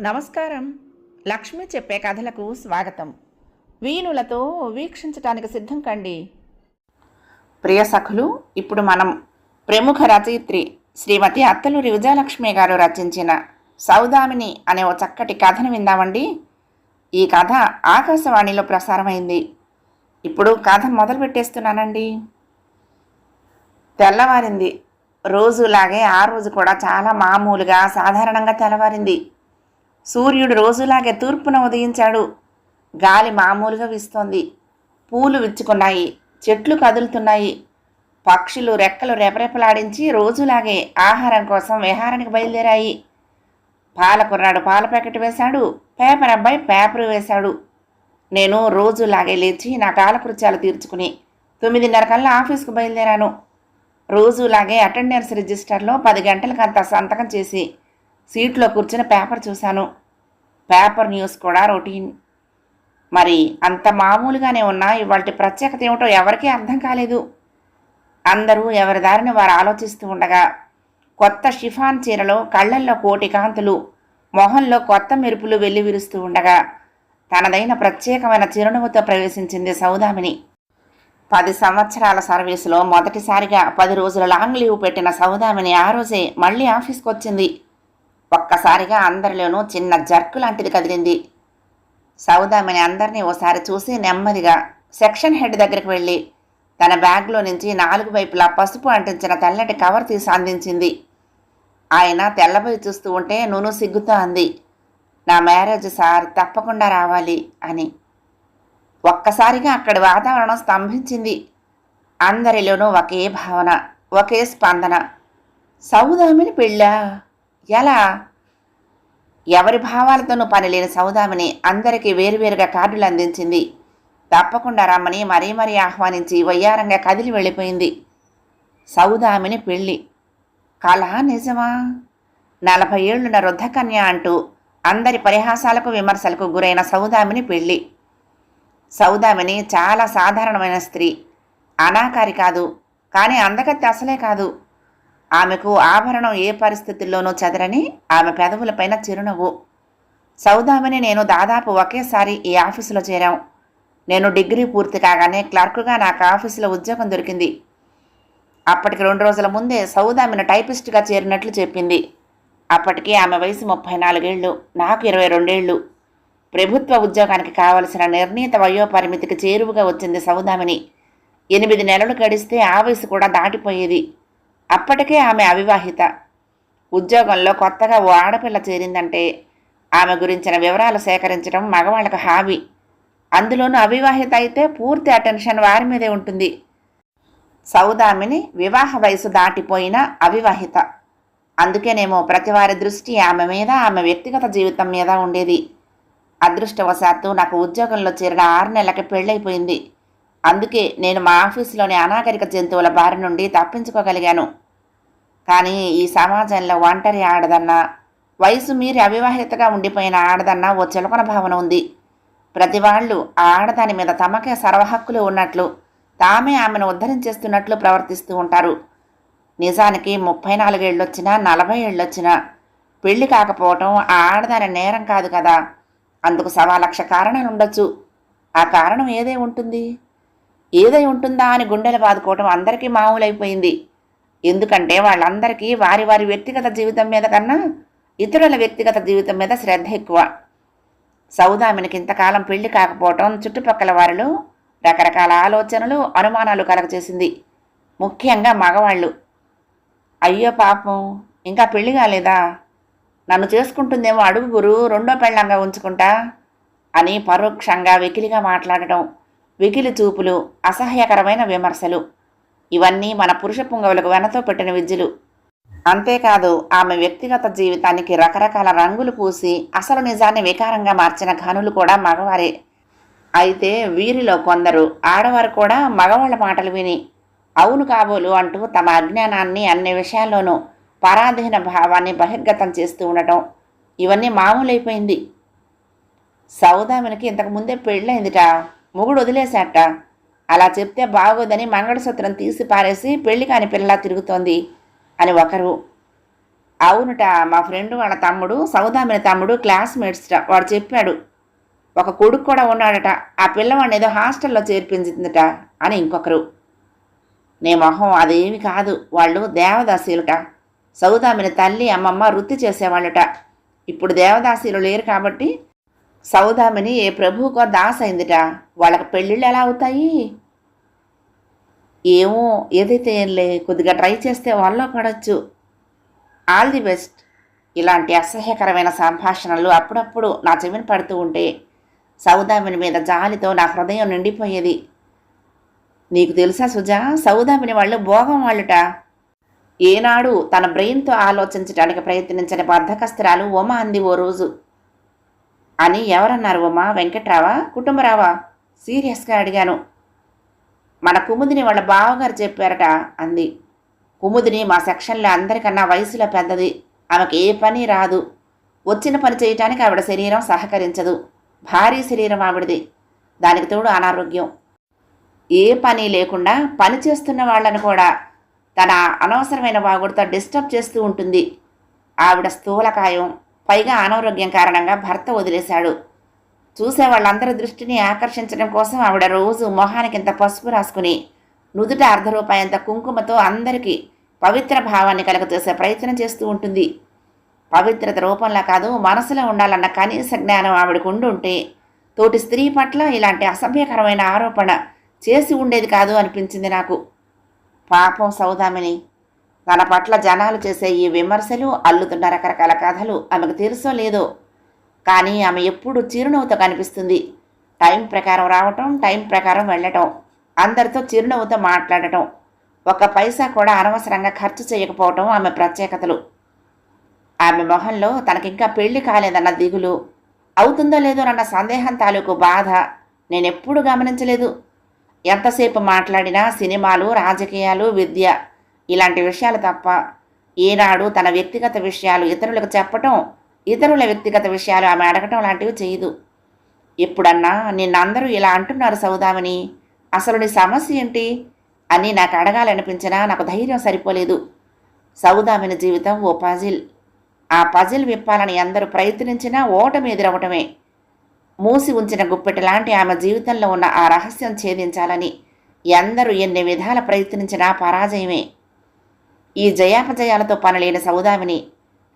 నమస్కారం. లక్ష్మి చెప్పే కథలకు స్వాగతం. వీణులతో వీక్షించటానికి సిద్ధం కండి. ప్రియ సఖులు ఇప్పుడు మనం ప్రముఖ రచయిత్రి శ్రీమతి అత్తలూరి విజయలక్ష్మి గారు రచించిన సౌదామిని అనే ఓ చక్కటి కథను విందామండి. ఈ కథ ఆకాశవాణిలో ప్రసారమైంది. ఇప్పుడు కథ మొదలు పెట్టేస్తున్నానండి తెల్లవారింది. రోజులాగే ఆ రోజు కూడా చాలా మామూలుగా సాధారణంగా తెల్లవారింది. సూర్యుడు రోజులాగే తూర్పున ఉదయించాడు. గాలి మామూలుగా వీస్తోంది. పూలు విచ్చుకున్నాయి. చెట్లు కదులుతున్నాయి. పక్షులు రెక్కలు రెపరెపలాడించి రోజులాగే ఆహారం కోసం విహారానికి బయలుదేరాయి. పాలకుర్రాడు పాల ప్యాకెట్ వేశాడు. పేపర్ అబ్బాయి పేపర్ వేశాడు. నేను రోజులాగే లేచి నా కాలకృత్యాలు తీర్చుకుని తొమ్మిదిన్నర కల్లా ఆఫీస్కు బయలుదేరాను. రోజులాగే అటెండెన్స్ రిజిస్టర్లో పది గంటలకంతా సంతకం చేసి సీట్లో కూర్చుని పేపర్ చూశాను. పేపర్ న్యూస్ కూడా రొటీన్. మరి అంత మామూలుగానే ఉన్నా ఇవాళ ప్రత్యేకత ఏమిటో ఎవరికీ అర్థం కాలేదు. అందరూ ఎవరి దారిని వారు ఆలోచిస్తూ ఉండగా కొత్త షిఫాన్ చీరలో కళ్ళల్లో కోటి కాంతులు మొహంలో కొత్త మెరుపులు వెల్లివిరుస్తూ ఉండగా తనదైన ప్రత్యేకమైన చిరునవ్వుతో ప్రవేశించింది సౌదామిని. పది సంవత్సరాల సర్వీసులో మొదటిసారిగా పది రోజుల లాంగ్ లీవ్ పెట్టిన సౌదామిని ఆ రోజే మళ్ళీ ఆఫీస్కి వచ్చింది ఒక్కసారిగా అందరిలోనూ చిన్న జర్కు లాంటిది కదిలింది. సౌదామిని అందరినీ ఓసారి చూసి నెమ్మదిగా సెక్షన్ హెడ్ దగ్గరికి వెళ్ళి తన బ్యాగ్లో నుంచి నాలుగు వైపులా పసుపు అంటించిన తెల్లటి కవర్ తీసి అందించింది. ఆయన తెల్లబోయి చూస్తూ ఉంటే నూనె సిగ్గుతో అంది. నా మ్యారేజ్ సార్ తప్పకుండా రావాలి అని. ఒక్కసారిగా అక్కడి వాతావరణం స్తంభించింది. అందరిలోనూ ఒకే భావన ఒకే స్పందన. సౌదామిని పెళ్ళా? ఎలా? ఎవరి భావాలతోనూ పనిలేని సౌదామిని అందరికీ వేరువేరుగా కార్డులు అందించింది. తప్పకుండా రమ్మని మరీ మరీ ఆహ్వానించి వయ్యారంగా కదిలి వెళ్ళిపోయింది. సౌదామిని పెళ్ళి. కళ నిజమా? నలభై ఏళ్ళున్న వృద్ధకన్య అంటూ అందరి పరిహాసాలకు విమర్శలకు గురైన సౌదామిని పెళ్ళి. సౌదామిని చాలా సాధారణమైన స్త్రీ. అనాకారి కాదు కానీ అందగత్తి అసలే కాదు. ఆమెకు ఆభరణం ఏ పరిస్థితుల్లోనూ చెదరని ఆమె పెదవులపైన చిరునవ్వు. సౌదామిని నేను దాదాపు ఒకేసారి ఈ ఆఫీసులో చేరాం. నేను డిగ్రీ పూర్తి కాగానే క్లర్క్గా నాకు ఆఫీసులో ఉద్యోగం దొరికింది. అప్పటికి రెండు రోజుల ముందే సౌదామిని టైపిస్ట్గా చేరినట్లు చెప్పింది. అప్పటికి ఆమె వయసు ముప్పై నాలుగేళ్ళు నాకు ఇరవై రెండేళ్ళు. ప్రభుత్వ ఉద్యోగానికి కావలసిన నిర్ణీత వయోపరిమితికి చేరువుగా వచ్చింది సౌదామిని. ఎనిమిది నెలలు గడిస్తే ఆ వయసు కూడా దాటిపోయేది. అప్పటికే ఆమె అవివాహిత. ఉద్యోగంలో కొత్తగా ఓ ఆడపిల్ల చేరిందంటే ఆమె గురించిన వివరాలు సేకరించడం మగవాళ్ళకు హాబీ. అందులోనూ అవివాహిత అయితే పూర్తి అటెన్షన్ వారి మీదే ఉంటుంది. సౌదామిని వివాహ వయసు దాటిపోయిన అవివాహిత. అందుకేనేమో ప్రతి వారి దృష్టి ఆమె మీద ఆమె వ్యక్తిగత జీవితం మీద ఉండేది. అదృష్టవశాత్తు నాకు ఉద్యోగంలో చేరిన ఆరు నెలలకి పెళ్ళైపోయింది. అందుకే నేను మా ఆఫీసులోని అనాగరిక జంతువుల బారి నుండి తప్పించుకోగలిగాను. కానీ ఈ సమాజంలో ఒంటరి ఆడదన్నా వయసు మీరి అవివాహితగా ఉండిపోయిన ఆడదన్నా ఓ చిలకన భావన ఉంది. ప్రతి వాళ్ళు ఆ ఆడదాని మీద తమకే సర్వహక్కులు ఉన్నట్లు తామే ఆమెను ఉద్ధరించేస్తున్నట్లు ప్రవర్తిస్తూ ఉంటారు. నిజానికి ముప్పై నాలుగేళ్ళొచ్చినా నలభై ఏళ్ళొచ్చినా పెళ్ళి కాకపోవటం ఆ ఆడదాని నేరం కాదు కదా. అందుకు సవాలక్ష కారణాలు ఉండొచ్చు. ఆ కారణం ఏదై ఉంటుంది? ఏదై ఉంటుందా అని గుండెలు బాదుకోవటం అందరికీ మామూలైపోయింది. ఎందుకంటే వాళ్ళందరికీ వారి వారి వ్యక్తిగత జీవితం మీద కన్నా ఇతరుల వ్యక్తిగత జీవితం మీద శ్రద్ధ ఎక్కువ. సౌదామినికి ఇంతకాలం పెళ్ళి కాకపోవటం చుట్టుపక్కల వారిలో రకరకాల ఆలోచనలు అనుమానాలు కలగచేసింది ముఖ్యంగా మగవాళ్ళు. అయ్యో పాపం ఇంకా పెళ్ళి కాలేదా? నన్ను చేసుకుంటుందేమో అడుగు గురు రెండో పెళ్ళంగా ఉంచుకుంటా అని పరోక్షంగా వెకిలిగా మాట్లాడటం వెకిలి చూపులు అసహ్యకరమైన విమర్శలు. ఇవన్నీ మన పురుష పుంగవులకు వెనతో పెట్టిన విద్యలు. అంతేకాదు ఆమె వ్యక్తిగత జీవితానికి రకరకాల రంగులు పూసి అసలు నిజాన్ని వికారంగా మార్చిన ఘనులు కూడా మగవారే. అయితే వీరిలో కొందరు ఆడవారు కూడా మగవాళ్ళ మాటలు విని అవును కాబోలు అంటూ తమ అజ్ఞానాన్ని అన్ని విషయాల్లోనూ పరాధీన భావాన్ని బహిర్గతం చేస్తూ ఉండటం ఇవన్నీ మామూలైపోయింది. సౌదామినికి ఇంతకు ముందే పెళ్ళైందిట మొగుడు వదిలేశాట. అలా చెప్తే బాగోదని మంగళసూత్రం తీసి పారేసి పెళ్ళి కాని పిల్లలా తిరుగుతోంది అని ఒకరు. అవునుట మా ఫ్రెండ్ వాళ్ళ తమ్ముడు సౌదామిని తమ్ముడు క్లాస్మేట్స్ట. వాడు చెప్పాడు ఒక కొడుకు కూడా ఉన్నాడట. ఆ పిల్లవాడిని ఏదో హాస్టల్లో చేర్పించిందట అని ఇంకొకరు. నీ మొహం అదేమి కాదు. వాళ్ళు దేవదాసీలుట. సౌదామిని తల్లి అమ్మమ్మ వృత్తి చేసేవాళ్ళట. ఇప్పుడు దేవదాసీలు లేరు కాబట్టి సౌదామిని ఏ ప్రభువుకో దాస్ అయిందిట. వాళ్ళకి పెళ్ళిళ్ళు ఎలా అవుతాయి? ఏమో ఏదైతే ఏంలే కొద్దిగా ట్రై చేస్తే వాళ్ళలో పడవచ్చు ఆల్ ది బెస్ట్. ఇలాంటి అసహ్యకరమైన సంభాషణలు అప్పుడప్పుడు నా చెవిని పడుతూ ఉంటే సౌదామిని మీద జాలితో నా హృదయం నిండిపోయేది. నీకు తెలుసా సుజా? సౌదామిని వాళ్ళు భోగం వాళ్ళుట. ఏనాడు తన బ్రెయిన్తో ఆలోచించడానికి ప్రయత్నించని బద్ధకస్త్రాలు ఉమ అంది ఓ రోజు. అని ఎవరన్నారు ఉమా వెంకట్రావా? కుటుంబరావా? సీరియస్గా అడిగాను. మన కుముదిని వాళ్ళ బావగారు చెప్పారట అంది. కుముదిని మా సెక్షన్లో అందరికన్నా వయసులో పెద్దది. ఆమెకి ఏ పని రాదు. వచ్చిన పని చేయటానికి ఆవిడ శరీరం సహకరించదు. భారీ శరీరం ఆవిడది. దానికి తోడు అనారోగ్యం. ఏ పని లేకుండా పని చేస్తున్న వాళ్ళని కూడా తన అనవసరమైన వాగుడితో డిస్టర్బ్ చేస్తూ ఉంటుంది. ఆవిడ స్థూలకాయం పైగా అనారోగ్యం కారణంగా భర్త వదిలేశాడు. చూసే వాళ్ళందరి దృష్టిని ఆకర్షించడం కోసం ఆవిడ రోజు మొహానికి ఇంత పసుపు రాసుకుని నుదుట అర్ధ రూపాయంత కుంకుమతో అందరికీ పవిత్ర భావాన్ని కలుగచేసే ప్రయత్నం చేస్తూ ఉంటుంది. పవిత్రత రూపంలో కాదు మనసులో ఉండాలన్న కనీస జ్ఞానం ఆవిడకు ఉండుంటే తోటి స్త్రీ పట్ల ఇలాంటి అసభ్యకరమైన ఆరోపణ చేసి ఉండేది కాదు అనిపించింది నాకు. పాపం సౌదామిని. తన పట్ల జనాలు చేసే ఈ విమర్శలు అల్లుతున్న రకరకాల కథలు ఆమెకు తెలుసో లేదో. కానీ ఆమె ఎప్పుడు చిరునవ్వుతో కనిపిస్తుంది. టైం ప్రకారం రావటం టైం ప్రకారం వెళ్ళటం అందరితో చిరునవ్వుతో మాట్లాడటం ఒక పైసా కూడా అనవసరంగా ఖర్చు చేయకపోవటం ఆమె ప్రత్యేకతలు. ఆమె మొహంలో తనకింకా పెళ్ళి కాలేదన్న దిగులు అవుతుందో లేదో అన్న సందేహం తాలూకు బాధ నేనెప్పుడు గమనించలేదు. ఎంతసేపు మాట్లాడినా సినిమాలు రాజకీయాలు విద్య ఇలాంటి విషయాలు తప్ప ఏనాడు తన వ్యక్తిగత విషయాలు ఇతరులకు చెప్పటం ఇతరుల వ్యక్తిగత విషయాలు ఆమె అడగటం లాంటివి చేయదు. ఎప్పుడన్నా నిన్నందరూ ఇలా అంటున్నారు సౌదామని అసలు నీ సమస్య ఏంటి అని నాకు అడగాలనిపించినా నాకు ధైర్యం సరిపోలేదు. సౌదామిని జీవితం ఓ పజిల్. ఆ పజిల్ విప్పాలని అందరూ ప్రయత్నించినా ఓటమి ఎదురవటమే మూసి ఉంచిన గుప్పెట లాంటి ఆమె జీవితంలో ఉన్న ఆ రహస్యం ఛేదించాలని ఎందరూ ఎన్ని విధాల ప్రయత్నించినా పరాజయమే. ఈ జయాపజయాలతో పనిలేని సౌదామిని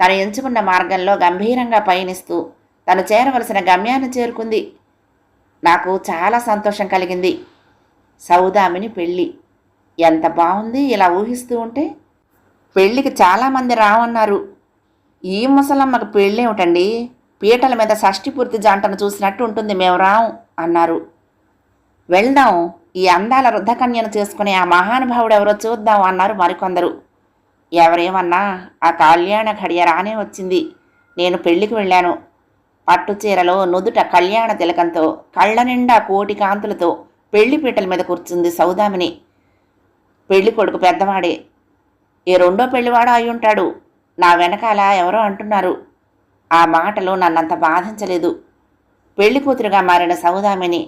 తను ఎంచుకున్న మార్గంలో గంభీరంగా పయనిస్తూ తను చేరవలసిన గమ్యాన్ని చేరుకుంది. నాకు చాలా సంతోషం కలిగింది. సౌదామిని పెళ్ళి. ఎంత బాగుంది ఇలా ఊహిస్తూ ఉంటే? పెళ్ళికి చాలామంది రావన్నారు. ఈ ముసలమ్మకు పెళ్ళేమిటండి? పీటల మీద షష్టిపూర్తి జంటను చూసినట్టు ఉంటుంది. మేము రాం అన్నారు. వెళ్దాం. ఈ అందాల వృద్ధకన్యను చేసుకునే ఆ మహానుభావుడు ఎవరో చూద్దాం అన్నారు మరికొందరు. ఎవరేమన్నా ఆ కళ్యాణ ఘడియ రానే వచ్చింది. నేను పెళ్ళికి వెళ్ళాను. పట్టు చీరలో నుదుట కళ్యాణ తిలకంతో కళ్ళ నిండా కోటి కాంతులతో పెళ్ళి పీటల మీద కూర్చుంది సౌదామిని. పెళ్ళి కొడుకు పెద్దవాడే. ఏ రెండో పెళ్ళివాడో అయి ఉంటాడు నా వెనకాల ఎవరో అంటున్నారు. ఆ మాటలు నన్నంత బాధించలేదు. పెళ్ళికూతురుగా మారిన సౌదామిని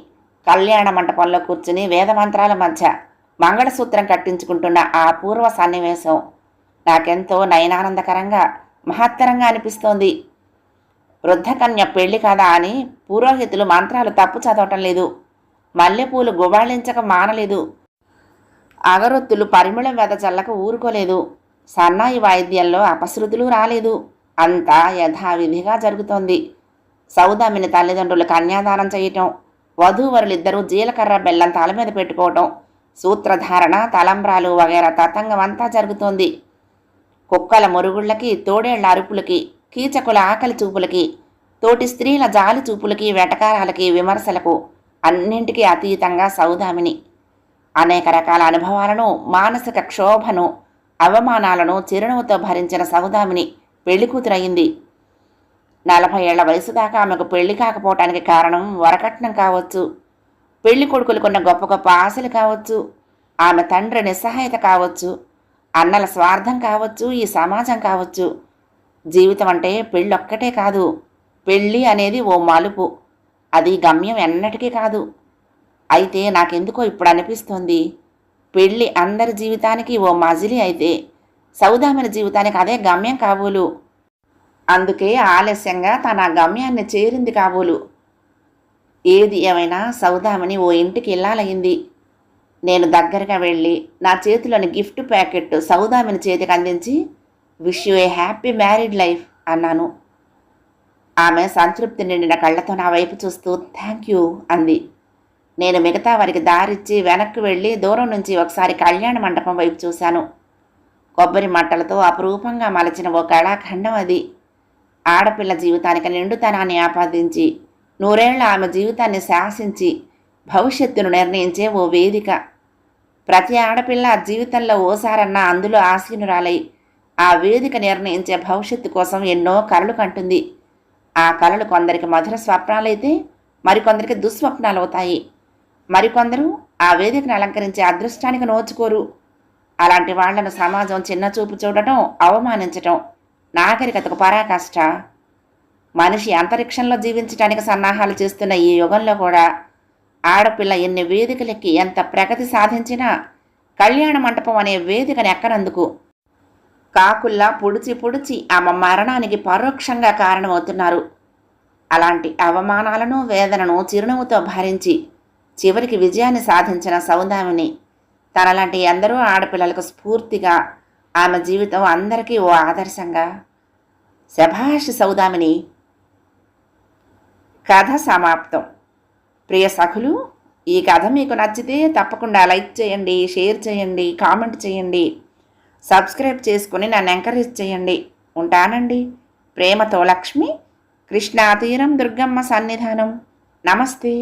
కళ్యాణ మంటపంలో కూర్చుని వేదమంత్రాల మధ్య మంగళసూత్రం కట్టించుకుంటున్న ఆ పూర్వ సన్నివేశం నాకెంతో నయనానందకరంగా మహత్తరంగా అనిపిస్తోంది. వృద్ధకన్య పెళ్ళి కదా అని పురోహితులు మంత్రాలు తప్పు చదవటం లేదు. మల్లెపూలు గుబాళించక మానలేదు. అగరొత్తులు పరిమళం వెదజల్లక ఊరుకోలేదు. సన్నాయి వాయిద్యంలో అపశృతులు రాలేదు. అంతా యథావిధిగా జరుగుతోంది. సౌదామిని తల్లిదండ్రులు కన్యాదానం చేయటం వధూవరులిద్దరూ జీలకర్ర బెల్లం తల మీద పెట్టుకోవటం సూత్రధారణ తలంబ్రాలు వగైరా తతంగం అంతా జరుగుతోంది. కుక్కల మురుగుళ్ళకి తోడేళ్ళ అరుపులకి కీచకుల ఆకలి చూపులకి తోటి స్త్రీల జాలి చూపులకి వెటకారాలకి విమర్శలకు అన్నింటికీ అతీతంగా సౌదామిని అనేక రకాల అనుభవాలను మానసిక క్షోభను అవమానాలను చిరునవ్వుతో భరించిన సౌదామిని పెళ్ళి కూతురయింది. నలభై ఏళ్ళ వయసు దాకా ఆమెకు పెళ్ళి కాకపోవటానికి కారణం వరకట్నం కావచ్చు. పెళ్ళి కొడుకులకున్న గొప్ప గొప్ప ఆశలు కావచ్చు. ఆమె తండ్రి నిస్సహాయత కావచ్చు. అన్నల స్వార్థం కావచ్చు. ఈ సమాజం కావచ్చు. జీవితం అంటే పెళ్ళొక్కటే కాదు. పెళ్ళి అనేది ఓ మలుపు. అది గమ్యం ఎన్నటికీ కాదు. అయితే నాకెందుకో ఇప్పుడు అనిపిస్తోంది పెళ్ళి అందరి జీవితానికి ఓ మజిలీ అయితే సౌదామిని జీవితానికి అదే గమ్యం కాబోలు. అందుకే ఆలస్యంగా తన గమ్యాన్ని చేరింది కాబోలు. ఏది ఏమైనా సౌదామిని ఓ ఇంటికి వెళ్ళాలయ్యింది నేను దగ్గరగా వెళ్ళి నా చేతిలోని గిఫ్ట్ ప్యాకెట్ సౌదామిని చేతికి అందించి wish you a happy married life అన్నాను. ఆమె సంతృప్తి నిండిన కళ్ళతో నా వైపు చూస్తూ థ్యాంక్ యూ అంది. నేను మిగతా వారికి దారిచ్చి వెనక్కి వెళ్ళి దూరం నుంచి ఒకసారి కళ్యాణ మండపం వైపు చూశాను. కొబ్బరి మట్టలతో అపురూపంగా మలచిన ఓ కళాఖండం అది. ఆడపిల్ల జీవితానికి నిండుతనాన్ని ఆపాదించి నూరేళ్ళ ఆమె జీవితాన్ని శాసించి భవిష్యత్తును నిర్ణయించే ఓ వేదిక. ప్రతి ఆడపిల్ల జీవితంలో ఓసారన్నా అందులో ఆసీనురాలై ఆ వేదిక నిర్ణయించే భవిష్యత్తు కోసం ఎన్నో కలలు కంటుంది. ఆ కలలు కొందరికి మధుర స్వప్నాలైతే మరికొందరికి దుస్వప్నాలు అవుతాయి. మరికొందరు ఆ వేదికను అలంకరించే అదృష్టానికి నోచుకోరు. అలాంటి వాళ్ళను సమాజం చిన్న చూపు చూడటం అవమానించటం నాగరికతకు పరాకాష్ట. మనిషి అంతరిక్షంలో జీవించడానికి సన్నాహాలు చేస్తున్న ఈ యుగంలో కూడా ఆడపిల్ల ఎన్ని వేదికలెక్కి ఎంత ప్రగతి సాధించినా కళ్యాణ మంటపం అనే వేదికను ఎక్కనందుకు? కాకుల్లా పొడిచి పొడిచి ఆమె మరణానికి పరోక్షంగా కారణమవుతున్నారు. అలాంటి అవమానాలను వేదనను చిరునవ్వుతో భరించి చివరికి విజయాన్ని సాధించిన సౌదామిని. తనలాంటి ఎందరో ఆడపిల్లలకు స్ఫూర్తిగా ఆమె జీవితం అందరికీ ఓ ఆదర్శంగా శభాష్ సౌదామిని కథ సమాప్తం. ప్రియ సఖులు ఈ కథ మీకు నచ్చితే తప్పకుండా లైక్ చేయండి షేర్ చేయండి కామెంట్ చేయండి సబ్స్క్రైబ్ చేసుకుని నన్ను ఎంకరేజ్ చేయండి. ఉంటానండి. ప్రేమతో లక్ష్మి కృష్ణా తీరం దుర్గమ్మ సన్నిధానం. నమస్తే.